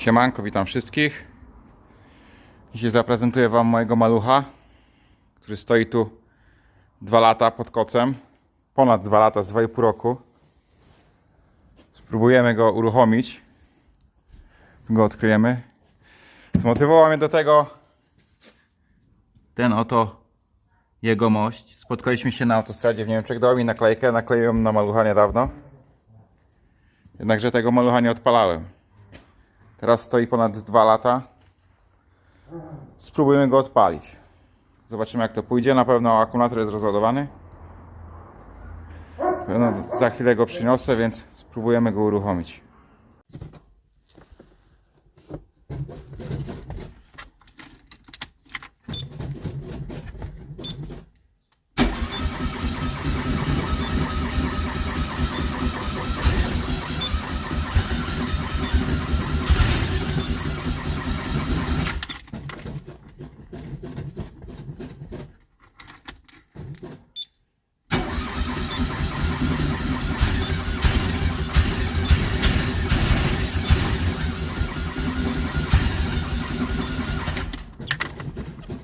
Siemanko, witam wszystkich. Dzisiaj zaprezentuję Wam mojego malucha, który stoi tu dwa lata pod kocem. Ponad dwa lata, z dwa i pół roku. Spróbujemy go uruchomić. Go odkryjemy. Zmotywował mnie do tego ten oto jego mość. Spotkaliśmy się na autostradzie w Niemczech. Dał mi naklejkę, nakleiłem na malucha niedawno. Jednakże tego malucha nie odpalałem. Teraz stoi ponad 2 lata. Spróbujemy go odpalić. Zobaczymy jak to pójdzie. Na pewno akumulator jest rozładowany. No, za chwilę go przyniosę, więc spróbujemy go uruchomić.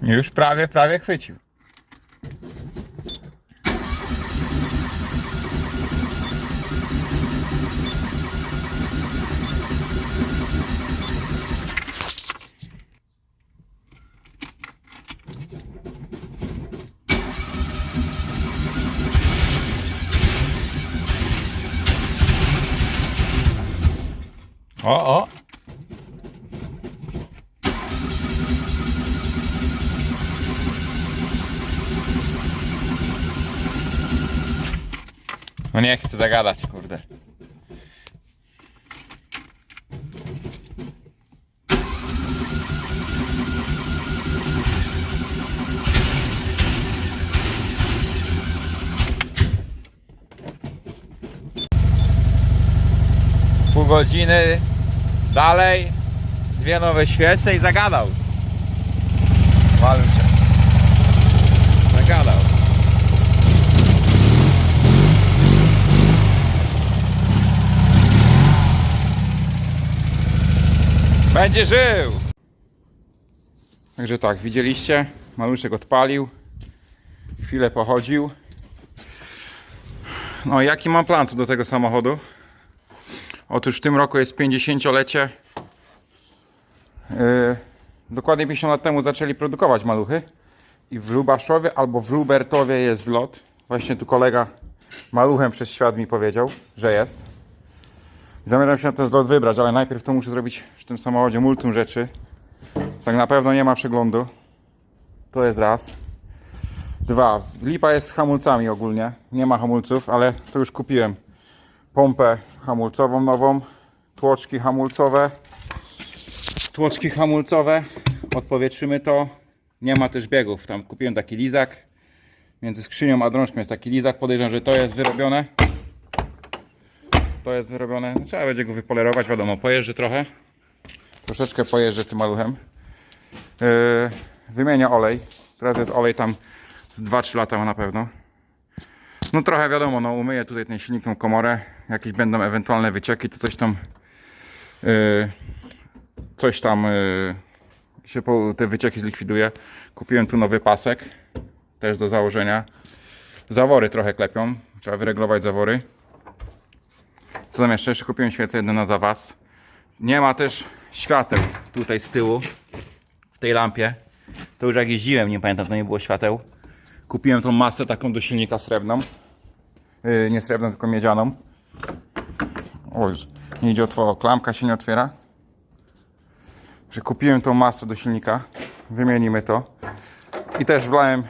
Już prawie, prawie chwycił. O, o. No nie chcę zagadać, kurde. Pół godziny dalej, dwie nowe świece i zagadał. Malucie. Zagadał. Będzie żył! Także tak, widzieliście? Maluszek odpalił. Chwilę pochodził. No, jaki mam plan co do tego samochodu? Otóż w tym roku jest 50-lecie. Yy, dokładnie 50 lat temu zaczęli produkować maluchy. I w Lubaszowie albo w Lubertowie jest zlot. Właśnie tu kolega maluchem przez świat mi powiedział, że jest. Zamierzam się na ten zlot wybrać, ale najpierw to muszę zrobić w tym samochodzie multum rzeczy. Tak na pewno nie ma przeglądu. To jest raz. Dwa. Lipa jest z hamulcami ogólnie. Nie ma hamulców, ale to już kupiłem. Pompę hamulcową nową. Tłoczki hamulcowe. Tłoczki hamulcowe. Odpowietrzymy to. Nie ma też biegów. Tam kupiłem taki lizak. Między skrzynią a drążką jest taki lizak. Podejrzewam, że to jest wyrobione to jest wyrobione. Trzeba będzie go wypolerować, wiadomo, pojeżdżę trochę. Troszeczkę pojeżdżę tym maluchem. Yy, wymienię olej. Teraz jest olej tam z 2-3 lata na pewno. No trochę wiadomo, no umyję tutaj ten silnik, tą komorę. Jakieś będą ewentualne wycieki, to coś tam yy, coś tam yy, się po, te wycieki zlikwiduje. Kupiłem tu nowy pasek, też do założenia. Zawory trochę klepią, trzeba wyreglować zawory. Co tam jeszcze? Jeszcze kupiłem świecę jedną na zawas. Nie ma też świateł tutaj z tyłu. W tej lampie. To już jak jeździłem, nie pamiętam, to nie było świateł. Kupiłem tą masę taką do silnika srebrną. Yy, nie srebrną, tylko miedzianą. Oj, nie idzie otworzę. Klamka się nie otwiera. Że kupiłem tą masę do silnika. Wymienimy to. I też wlałem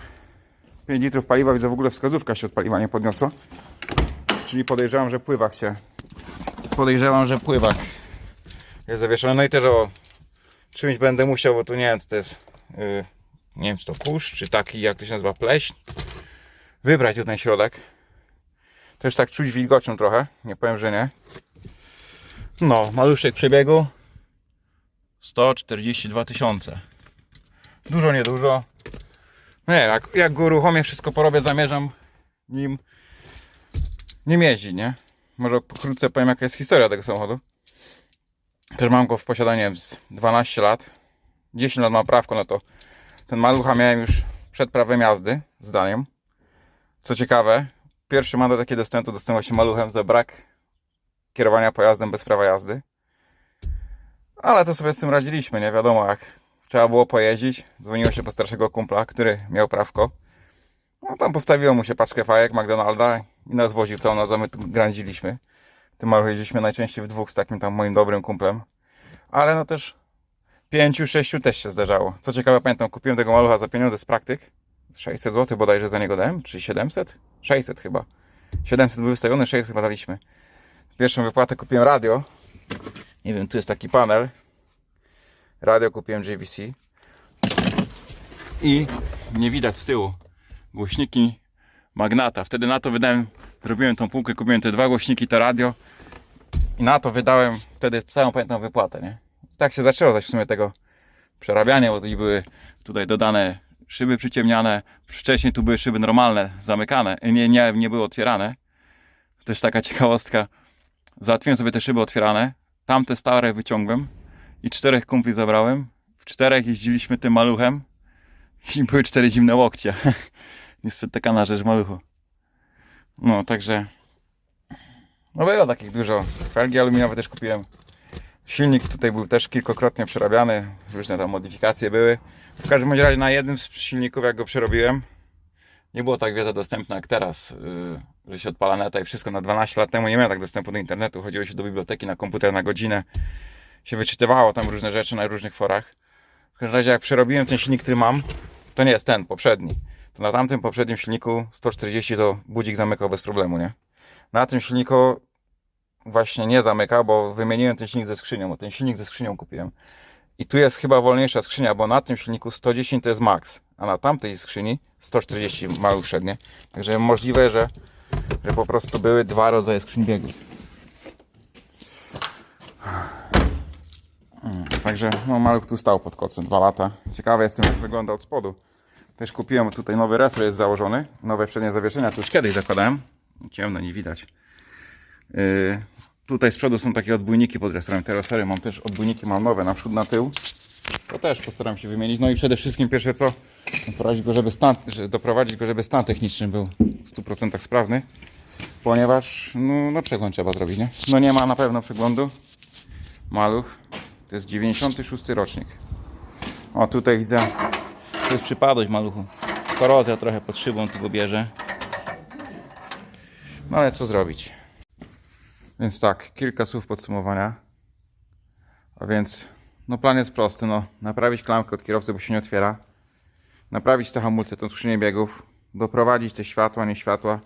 5 litrów paliwa. Widzę w ogóle wskazówka się od paliwa nie podniosła. Czyli podejrzewam, że pływak się podejrzewam, że pływak jest zawieszony. No i też o czymś będę musiał, bo tu nie wiem, to jest. Yy, nie wiem, czy to kurz, czy taki, jak to się nazywa, pleśń. Wybrać tu ten środek. Też tak czuć wilgocią trochę. Nie powiem, że nie. No, maluszek przebiegu 142 tysiące. Dużo, niedużo. No nie, jak, jak go uruchomię, wszystko porobię, zamierzam nim nim jeździ, nie? Może pokrótce powiem jaka jest historia tego samochodu. Też mam go w posiadaniu z 12 lat. 10 lat mam prawko, no to ten malucha miałem już przed prawem jazdy, zdaniem. Co ciekawe, pierwszy mandat jaki dostałem, to dostałem właśnie maluchem za brak kierowania pojazdem bez prawa jazdy. Ale to sobie z tym radziliśmy, nie wiadomo jak. Trzeba było pojeździć. Dzwoniło się po starszego kumpla, który miał prawko. No tam postawiło mu się paczkę fajek McDonalda i nas woził całą noc, a my tu grandziliśmy. Tym jeździliśmy najczęściej w dwóch z takim tam moim dobrym kumplem. Ale no też pięciu, sześciu też się zdarzało. Co ciekawe, pamiętam, kupiłem tego malucha za pieniądze z praktyk. 600 zł bodajże za niego dałem, czy 700? 600 chyba. 700 był wystawiony, 600 chyba daliśmy. Pierwszą wypłatę kupiłem radio. Nie wiem, tu jest taki panel. Radio kupiłem JVC. I nie widać z tyłu głośniki Magnata. Wtedy na to wydałem, zrobiłem tą półkę, kupiłem te dwa głośniki, to radio. I na to wydałem wtedy całą pamiętną wypłatę, nie? I tak się zaczęło zaś w sumie tego przerabiania, bo tu były tutaj dodane szyby przyciemniane. Wcześniej tu były szyby normalne, zamykane, nie, nie, nie były otwierane. Też taka ciekawostka. Załatwiłem sobie te szyby otwierane. Tamte stare wyciągłem i czterech kumpli zabrałem. W czterech jeździliśmy tym maluchem i były cztery zimne łokcie. Niespotykana rzecz maluchu. No, także no było takich dużo. Felgi aluminiowe też kupiłem. Silnik tutaj był też kilkokrotnie przerabiany. Różne tam modyfikacje były. W każdym razie na jednym z silników, jak go przerobiłem, nie było tak wiedza dostępna jak teraz, yy, że się odpala neta i wszystko. Na 12 lat temu nie miałem tak dostępu do internetu. Chodziło się do biblioteki na komputer na godzinę. Się wyczytywało tam różne rzeczy na różnych forach. W każdym razie jak przerobiłem ten silnik, który mam, to nie jest ten, poprzedni. Na tamtym poprzednim silniku 140 to budzik zamykał bez problemu, nie? Na tym silniku właśnie nie zamyka, bo wymieniłem ten silnik ze skrzynią, bo ten silnik ze skrzynią kupiłem. I tu jest chyba wolniejsza skrzynia, bo na tym silniku 110 to jest max, a na tamtej skrzyni 140 małych średnie. Także możliwe, że, że po prostu były dwa rodzaje skrzyń biegów. Mm, Także no, maluch tu stał pod kocem dwa lata. Ciekawy jestem jak wygląda od spodu. Też kupiłem tutaj nowy resor jest założony. Nowe przednie zawieszenia, to już kiedyś zakładałem. Ciemno, nie widać. Yy, tutaj z przodu są takie odbójniki pod resorem. Te resory mam też odbójniki mam nowe na przód, na tył. To też postaram się wymienić. No i przede wszystkim pierwsze co, doprowadzić go, żeby stan, doprowadzić go, żeby stan techniczny był w 100% sprawny. Ponieważ no, no przegląd trzeba zrobić, nie? No nie ma na pewno przeglądu. Maluch. To jest 96 rocznik. O tutaj widzę, to jest przypadłość maluchu. Korozja trochę pod szybą tu bierze. No ale co zrobić? Więc tak, kilka słów podsumowania. A więc, no plan jest prosty, no. Naprawić klamkę od kierowcy, bo się nie otwiera. Naprawić te hamulce, tą skrzynię biegów. Doprowadzić te światła, nie światła.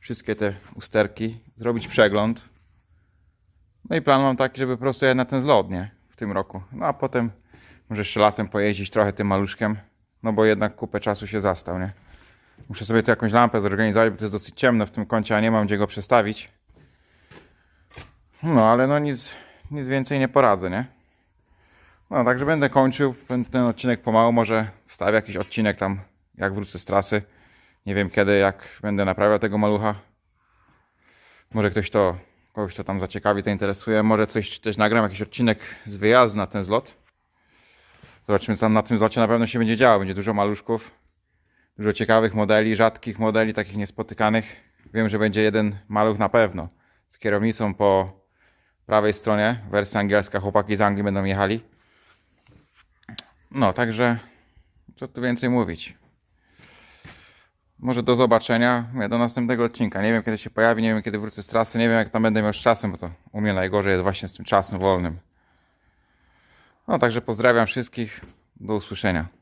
Wszystkie te usterki. Zrobić przegląd. No i plan mam taki, żeby po prostu jechać na ten zlot, nie? W tym roku. No a potem może jeszcze latem pojeździć trochę tym maluszkiem. No bo jednak kupę czasu się zastał, nie? Muszę sobie tu jakąś lampę zorganizować, bo to jest dosyć ciemno w tym kącie, a nie mam gdzie go przestawić. No, ale no nic, nic więcej nie poradzę, nie? No, także będę kończył ten, odcinek pomału. Może wstawię jakiś odcinek tam, jak wrócę z trasy. Nie wiem kiedy, jak będę naprawiał tego malucha. Może ktoś to, kogoś to tam zaciekawi, to interesuje. Może coś też nagram, jakiś odcinek z wyjazdu na ten zlot. Zobaczymy, co tam na tym zlocie na pewno się będzie działo. Będzie dużo maluszków, dużo ciekawych modeli, rzadkich modeli, takich niespotykanych. Wiem, że będzie jeden maluch na pewno z kierownicą po prawej stronie, wersja angielska, chłopaki z Anglii będą jechali. No, także co tu więcej mówić. Może do zobaczenia, do następnego odcinka. Nie wiem kiedy się pojawi, nie wiem kiedy wrócę z trasy, nie wiem jak tam będę miał z czasem, bo to u mnie najgorzej jest właśnie z tym czasem wolnym. No, także pozdrawiam wszystkich, do usłyszenia.